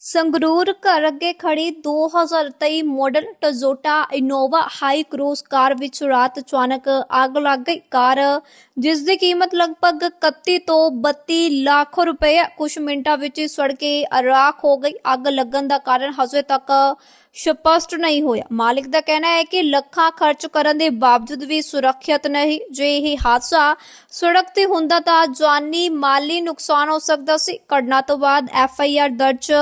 ਸੰਗਰੂਰ ਘਰ ਅੱਗੇ ਖੜੀ 2023 model Toyota Innova Hycross car ਵਿੱਚ ਰਾਤ ਅਚਾਨਕ ਅੱਗ ਲੱਗ ਗਈ। ਕਾਰ ਜਿਸ ਦੀ ਕੀਮਤ ਲਗਭਗ 31 ਤੋਂ 32 ਲੱਖ ਰੁਪਏ ਕੁਝ ਮਿੰਟਾਂ ਵਿੱਚ ਹੀ ਸੜ ਕੇ ਰਾਖ ਹੋ ਗਈ। ਅੱਗ ਲੱਗਣ ਦਾ ਕਾਰਨ ਹਜੇ ਤੱਕ ਸਪਸ਼ਟ ਨਹੀਂ ਹੋਇਆ। ਮਾਲਿਕ ਦਾ ਕਹਿਣਾ ਹੈ ਕਿ ਲੱਖਾਂ ਖਰਚ ਕਰਨ ਦੇ ਬਾਵਜੂਦ ਵੀ ਸੁਰੱਖਿਅਤ ਨਹੀਂ, ਜੇ ਇਹ ਹਾਦਸਾ ਸੜਕ ਤੇ ਹੁੰਦਾ ਤਾਂ ਜਾਨੀ ਮਾਲੀ ਨੁਕਸਾਨ ਹੋ ਸਕਦਾ ਸੀ। ਘਟਨਾ ਤੋਂ ਬਾਅਦ ਐਫ ਆਈ ਆਰ ਦਰਜ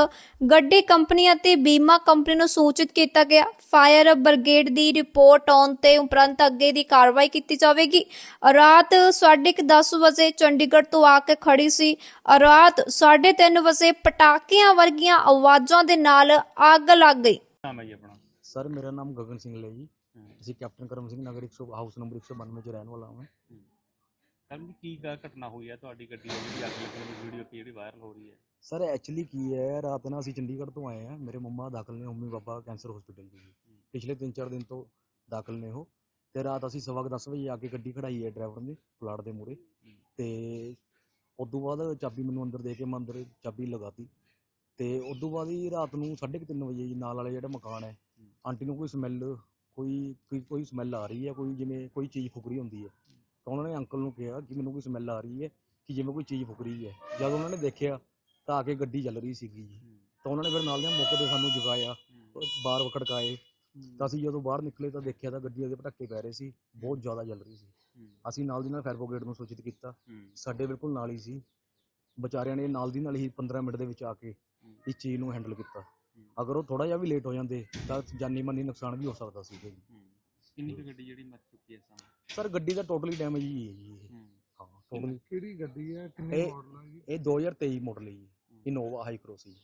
ਗੱਡੀ ਕੰਪਨੀ ਅਤੇ ਬੀਮਾ ਕੰਪਨੀ ਨੂੰ ਸੂਚਿਤ ਕੀਤਾ ਗਿਆ। ਫਾਇਰ ਬ੍ਰਿਗੇਡ ਦੀ ਰਿਪੋਰਟ ਆਉਣ ਤੇ ਉਪਰੰਤ ਅੱਗੇ ਦੀ ਕਾਰਵਾਈ ਕੀਤੀ ਜਾਵੇਗੀ। ਰਾਤ 10:30 ਵਜੇ ਚੰਡੀਗੜ੍ਹ ਤੋਂ ਆ ਕੇ ਖੜੀ ਸੀ। ਰਾਤ 3:30 ਵਜੇ ਪਟਾਕਿਆਂ ਵਰਗੀਆਂ ਆਵਾਜ਼ਾਂ ਦੇ ਨਾਲ ਅੱਗ ਲੱਗ ਗਈ। ਨਾਮ ਹੈ ਜੀ ਆਪਣਾ? ਸਰ ਮੇਰਾ ਨਾਮ ਗਗਨ ਸਿੰਘ ਹੈ ਜੀ। ਅਸੀਂ captain Karam Singh Nagar 100 house number 192 ਚ ਰਹਿਣ ਵਾਲਾ ਹਾਂ। ਕੱਲ ਕੀ ਗਾ- ਘਟਨਾ ਹੋਈ ਹੈ ਤੁਹਾਡੀ ਗੱਡੀ ਦੀ ਜਿਹੜੀ ਅੱਗ ਲੱਗਣ ਦੀ ਵੀਡੀਓ ਜਿਹੜੀ ਵਾਇਰਲ ਹੋ ਰਹੀ ਹੈ? ਸਰ ਐਕਚੁਅਲੀ ਕੀ ਹੈ ਰਾਤ ਨਾਲ ਅਸੀਂ ਚੰਡੀਗੜ੍ਹ ਤੋਂ ਆਏ ਹਾਂ। ਮੇਰੇ ਮੰਮਾ ਦਾਖਲ ਨੇ ਮੰਮੀ ਪਾਪਾ ਕੈਂਸਰ ਹਸਪੀਟਲ ਜੀ। ਪਿਛਲੇ 3-4 ਦਿਨ ਤੋਂ ਦਾਖਲ ਨੇ ਉਹ। ਤੇ ਰਾਤ ਅਸੀਂ ਸਵਾ ਕੁ ਦਸ ਵਜੇ ਆ ਕੇ ਗੱਡੀ ਖੜਾਈ ਹੈ ਡਰਾਈਵਰ ਨੇ ਪਲਾਟ ਦੇ ਮੂਹਰੇ। ਤੇ ਉਦੋਂ ਬਾਅਦ ਚਾਬੀ ਮੈਨੂੰ ਅੰਦਰ ਦੇ ਕੇ ਮੈਂ ਅੰਦਰ ਚਾਬੀ ਲਗਾਤੀ। ਤੇ ਉਦੋਂ ਬਾਅਦ ਜੀ ਰਾਤ ਨੂੰ 3:30 ਵਜੇ ਜੀ ਨਾਲ ਵਾਲੇ ਜਿਹੜਾ ਮਕਾਨ ਹੈ, ਆਂਟੀ ਨੂੰ ਕੋਈ ਸਮੈਲ ਕੋਈ ਕੋਈ ਕੋਈ ਸਮੈਲ ਆ ਰਹੀ ਹੈ, ਕੋਈ ਜਿਵੇਂ ਕੋਈ ਚੀਜ਼ ਫੁਕਰੀ ਹੁੰਦੀ ਹੈ। ਤਾਂ ਉਹਨਾਂ ਨੇ ਅੰਕਲ ਨੂੰ ਕਿਹਾ ਕਿ ਮੈਨੂੰ ਕੋਈ ਸਮੈਲ ਆ ਰਹੀ ਹੈ, ਕਿ ਜਿਵੇਂ ਕੋਈ ਚੀਜ਼ ਫੁਕ ਰਹੀ ਹੈ। ਜਦ ਉਹਨਾਂ ਨੇ ਦੇਖਿਆ ਤਾਂ ਆ ਕੇ ਗੱਡੀ ਚੱਲ ਰਹੀ ਸੀਗੀ ਜੀ। ਤਾਂ ਉਹਨਾਂ ਨੇ ਫਿਰ ਨਾਲ ਦੇ ਮੌਕੇ ਤੇ ਸਾਨੂੰ ਜਗਾਇਆ, ਬਾਹਰ ਖੜਕਾਏ। ਤਾਂ ਅਸੀਂ ਜਦੋਂ ਬਾਹਰ ਨਿਕਲੇ ਤਾਂ ਦੇਖਿਆ ਤਾਂ ਗੱਡੀ ਦੇ ਪਟਾਕੇ ਪੈ ਰਹੇ ਸੀ, ਬਹੁਤ ਜ਼ਿਆਦਾ ਚੱਲ ਰਹੀ ਸੀ। ਅਸੀਂ ਨਾਲ ਦੀ ਨਾਲ ਫਾਇਰ ਬ੍ਰਿਗੇਡ ਨੂੰ ਸੂਚਿਤ ਕੀਤਾ। ਸਾਡੇ ਬਿਲਕੁਲ ਨਾਲ ਹੀ ਸੀ। ਵਿਚਾਰਿਆਂ ਨੇ ਨਾਲ ਦੀ ਨਾਲ ਹੀ 15 ਮਿੰਟ ਦੇ ਵਿੱਚ ਆ ਕੇ ਇਸ ਚੀਜ਼ ਨੂੰ ਹੈਂਡਲ ਕੀਤਾ। ਅਗਰ ਉਹ ਥੋੜਾ ਜਿਹਾ ਵੀ ਲੇਟ ਹੋ ਜਾਂਦੇ ਤਾਂ ਜਾਨੀ ਮਾਨੀ ਨੁਕਸਾਨ ਵੀ ਹੋ ਸਕਦਾ ਸੀ ਜੀ ਕਿੰਨੀ ਕੁ ਗੱਡੀ ਜਿਹੜੀ ਮਰ ਚੁੱਕੀ ਹੈ ਸਮੇਂ? ਸਰ ਗੱਡੀ ਦਾ ਟੋਟਲੀ ਡੈਮੇਜ ਹੀ ਹੈ ਜੀ ਇਹ। ਹਾਂ। ਟੋਟਲੀ ਕਿਹੜੀ ਗੱਡੀ ਹੈ? ਕਿੰਨੇ ਇਹ- ਮਾਡਲ ਹੈ ਜੀ? ਇਹ 2023 ਮਾਡਲ ਹੈ ਜੀ। ਇਨੋਵਾ ਹਾਈ ਕਰੋਸ ਜੀ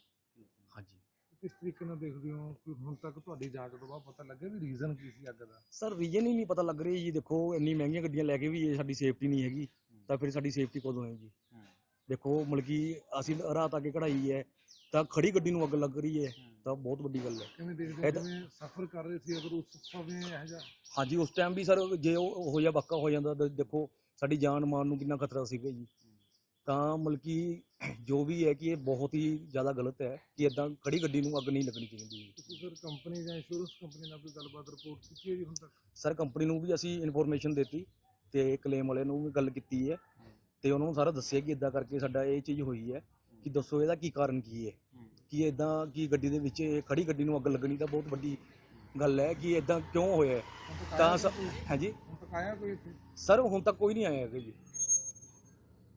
ਹਾਂਜੀ। ਕਿਸ ਤਰੀਕੇ ਨਾਲ ਦੇਖਦੇ ਹੋ? ਕਿ ਹੁਣ ਤੱਕ ਤੁਹਾਡੀ ਜਾਂਚ ਤੋਂ ਬਾਅਦ ਪਤਾ ਲੱਗਿਆ ਵੀ ਰੀਜ਼ਨ ਕੀ ਸੀ ਅੱਗ ਦਾ? ਸਰ ਰੀਜਨ ਹੀ ਨਹੀਂ ਪਤਾ ਲੱਗ ਰਹੀ ਜੀ। ਦੇਖੋ ਇੰਨੀ ਮਹਿੰਗੀਆਂ ਗੱਡੀਆਂ ਲੈ ਕੇ ਵੀ ਇਹ ਸਾਡੀ ਸੇਫਟੀ ਨਹੀਂ ਹੈਗੀ। ਤਾਂ ਫਿਰ ਸਾਡੀ ਸੇਫਟੀ ਕਦੋਂ ਹੈ। ਜੀ ਦੇਖੋ ਮਤਲਬ ਕਿ ਅਸੀਂ ਰਾਤ ਆ ਕੇ ਕਢਾਈ ਹੈ। ਤਾਂ ਖੜੀ ਗੱਡੀ ਨੂੰ ਅੱਗ ਲੱਗ ਰਹੀ ਹੈ। ਤਾਂ ਬਹੁਤ ਵੱਡੀ ਗੱਲ ਹੈ ਕਿਵੇਂ ਦੇਖਦੇ ਹੋ ਇਹ ਤਾਂ- ਜਿਵੇਂ ਸਫ਼ਰ ਕਰ ਰਹੇ ਸੀ ਅਗਰ ਉਸ ਸਮੇਂ ਇਹ ਜਿਹਾ? ਹਾਂਜੀ ਉਸ ਟਾਈਮ ਵੀ ਸਰ ਜੇ ਉਹ ਹੋ ਜਾ ਵਾਕਾ ਹੋ ਜਾਂਦਾ ਤਾਂ ਦੇਖੋ ਸਾਡੀ ਜਾਨ ਮਾਨ ਨੂੰ ਕਿੰਨਾ ਖਤਰਾ ਸੀਗਾ ਜੀ। ਤਾਂ ਮਤਲਬ ਕਿ ਜੋ ਵੀ ਹੈ ਕਿ ਇਹ ਬਹੁਤ ਹੀ ਜ਼ਿਆਦਾ ਗਲਤ ਹੈ ਕਿ ਇਦਾਂ ਖੜੀ ਗੱਡੀ ਨੂੰ ਅੱਗ ਨਹੀਂ ਲੱਗਣੀ ਚਾਹੀਦੀ ਜੀ। ਤੁਸੀਂ ਫਿਰ ਕੰਪਨੀ ਜਾਂ ਇੰਸ਼ੋਰੈਂਸ ਕੰਪਨੀ ਨਾਲ ਕੋਈ ਗੱਲਬਾਤ ਰਿਪੋਰਟ ਕੀਤੀ ਹੈ ਜੀ ਹੁਣ ਤੱਕ? ਸਰ ਕੰਪਨੀ ਨੂੰ ਵੀ ਅਸੀਂ ਇਨਫੋਰਮੇਸ਼ਨ ਦਿੱਤੀ ਤੇ ਕਲੇਮ ਵਾਲੇ ਨੂੰ ਵੀ ਗੱਲ ਕੀਤੀ ਹੈ ਤੇ ਉਹਨਾਂ ਨੂੰ ਸਾਰਾ ਦੱਸਿਆ ਕਿ ਇਦਾਂ ਕਰਕੇ ਸਾਡਾ ਇਹ ਚੀਜ਼ ਹੋਈ ਹੈ। ਕਿ ਦੱਸੋ ਇਹਦਾ ਕੀ ਕਾਰਨ ਕੀ ਹੈ ਕਿ ਇਦਾਂ ਕੀ ਗੱਡੀ ਦੇ ਵਿੱਚ ਇਹ ਖੜੀ ਗੱਡੀ ਨੂੰ ਅੱਗ ਲੱਗਣੀ ਤਾਂ ਬਹੁਤ ਵੱਡੀ ਗੱਲ ਹੈ ਕਿ ਇਦਾਂ ਕਿਉਂ ਹੋਇਆ ਹੈ। ਤਾਂ ਸ-? ਹਾਂਜੀ ਆਇਆ ਕੋਈ ਇੱਥੇ ਸਰ ਹੁਣ ਤੱਕ ਕੋਈ ਨਹੀਂ ਆਇਆ ਹੈਗਾ ਜੀ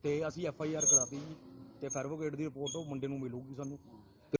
ਤੇ ਅਸੀਂ ਐਫ ਆਈ ਆਰ ਕਰਾਤੀ ਜੀ ਤੇ ਫਾਇਰ ਬ੍ਰਿਗੇਡ ਦੀ ਰਿਪੋਰਟ ਉਹ ਮੁੰਡੇ ਨੂੰ ਮਿਲੂਗੀ ਸਾਨੂੰ